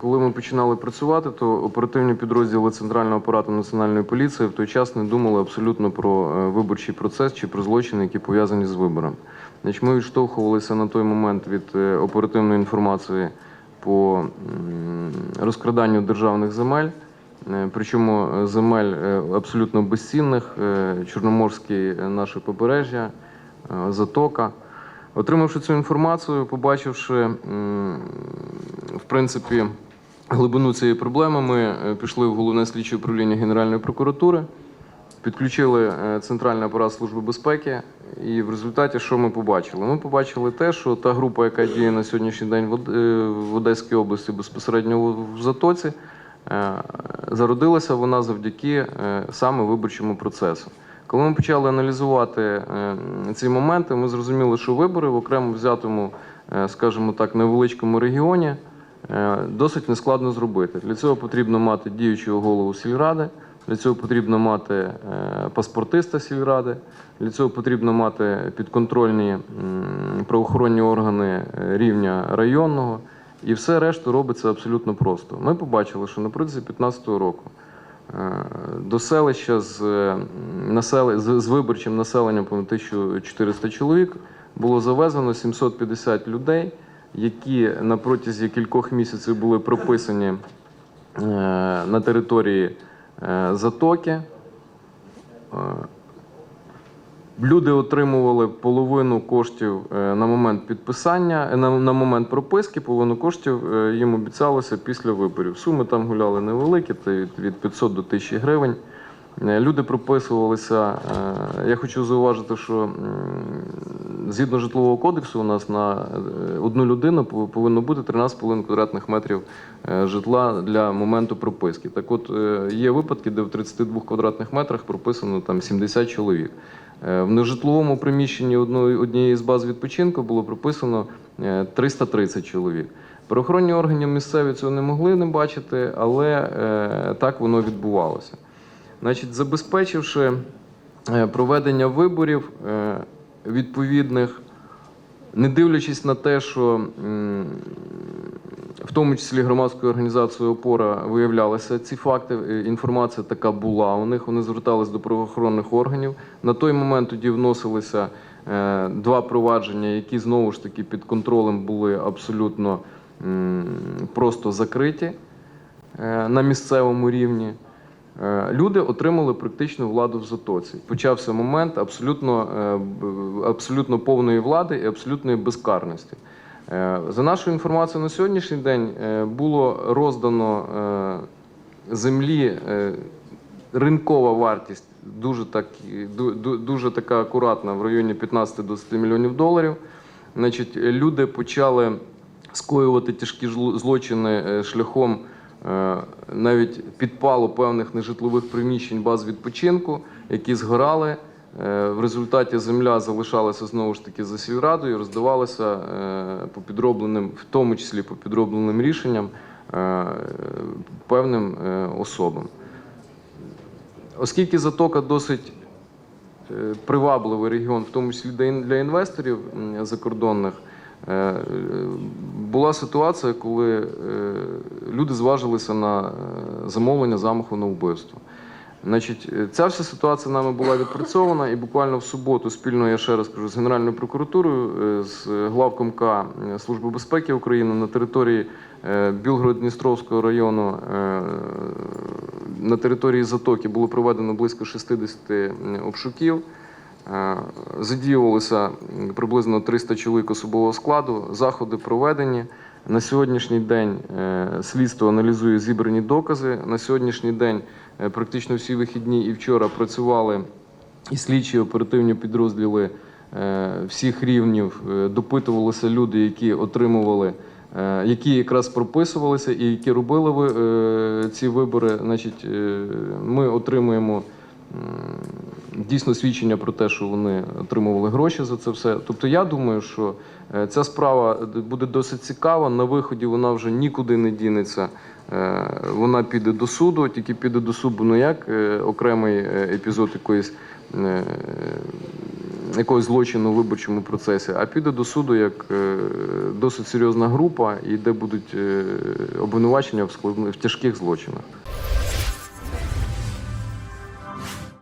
Коли ми починали працювати, то оперативні підрозділи центрального апарату національної поліції в той час не думали абсолютно про е, виборчий процес чи про злочини, які пов'язані з вибором. Значить, ми відштовхувалися на той момент від е, оперативної інформації по розкраданню державних земель. Е, Причому земель абсолютно безцінних, Чорноморське наше побережжя, затока. Отримавши цю інформацію, побачивши в принципі глибину цієї проблеми, ми е, пішли в головне слідче управління Генеральної прокуратури, підключили е, центральний апарат Служби безпеки. І в результаті що ми побачили? Ми побачили те, що та група, яка діє на сьогоднішній день в е, Одеській області, безпосередньо в- Затоці, зародилася вона завдяки саме виборчому процесу. Коли ми почали аналізувати ці моменти, ми зрозуміли, що вибори в окремо взятому, скажімо так, невеличкому регіоні досить нескладно зробити. Для цього потрібно мати діючого голову сільради, для цього потрібно мати е, паспортиста сільради, для цього потрібно мати підконтрольні правоохоронні органи е, рівня районного. І все решту робиться абсолютно просто. Ми побачили, що на протязі 2015 року е, до селища з, е, насел... з виборчим населенням по 1400 чоловік було завезено 750 людей, які на протязі кількох місяців були прописані е, на території е, затоки. Е, Люди отримували половину коштів на момент підписання, на, момент прописки, половину коштів їм обіцялося після виборів. Суми там гуляли невеликі, від, від 500 до 1000 гривень. Люди прописувалися. Я хочу зауважити, що згідно житлового кодексу, у нас на е, одну людину повинно бути 13,5 квадратних метрів е, житла для моменту прописки. Так от е, є випадки, де в 32 квадратних метрах прописано там 70 чоловік. В нежитловому приміщенні однієї з баз відпочинку було прописано е, 330 чоловік. Правоохоронні органи місцеві цього не могли не бачити, але так воно відбувалося. Значить, забезпечивши проведення виборів відповідних, не дивлячись на те, що в тому числі громадською організацією Опора виявлялися ці факти. е, Інформація така була у них. Вони звертались до правоохоронних органів. На той момент тоді вносилися е, два провадження, які знову ж таки під контролем були абсолютно просто закриті е, на місцевому рівні. Е, Люди отримали практичну владу в затоці. Почався момент абсолютно, е, абсолютно повної влади і абсолютної безкарності. Е, За нашою інформацією на сьогоднішній день було роздано землі ринкова вартість дуже, так, ду- ду- дуже така акуратна в районі 15-20 мільйонів доларів. Значить, люди почали скоювати тяжкі злочини шляхом навіть підпалу певних нежитлових приміщень баз відпочинку, які згорали. Е, В результаті земля залишалася знову ж таки за сільрадою, роздавалася е, по підробленим, в тому числі по підробленим рішенням е, певним е, особам. Оскільки затока досить е, привабливий регіон, в тому числі для інвесторів закордонних, е, е, була ситуація, коли е, люди зважилися на е, замовлення замаху на вбивство. Значить, е, ця вся ситуація нами була відпрацьована, і буквально в суботу спільно я ще раз кажу з Генеральною прокуратурою, з главком К Служби безпеки України на території Білгород-Дністровського району на території Затоки було проведено близько 60 обшуків. Е, Задіювалося приблизно 300 чоловік особового складу. Заходи проведені. На сьогоднішній день е, слідство аналізує зібрані докази. На сьогоднішній день е, практично всі вихідні і вчора працювали і слідчі і оперативні підрозділи всіх рівнів. Допитувалися люди, які отримували, які якраз прописувалися і які робили ці вибори. Значить, ми отримуємо дійсно свідчення про те, що вони отримували гроші за це все. Тобто, я думаю, що е, ця справа буде досить цікава. На виході вона вже нікуди не дінеться. Е, Вона піде до суду, тільки піде до суду не як е, окремий е, епізод якоїсь е, якогось злочину у виборчому процесі, а піде до суду як е, досить серйозна група, і де будуть е, обвинувачення в в тяжких злочинах.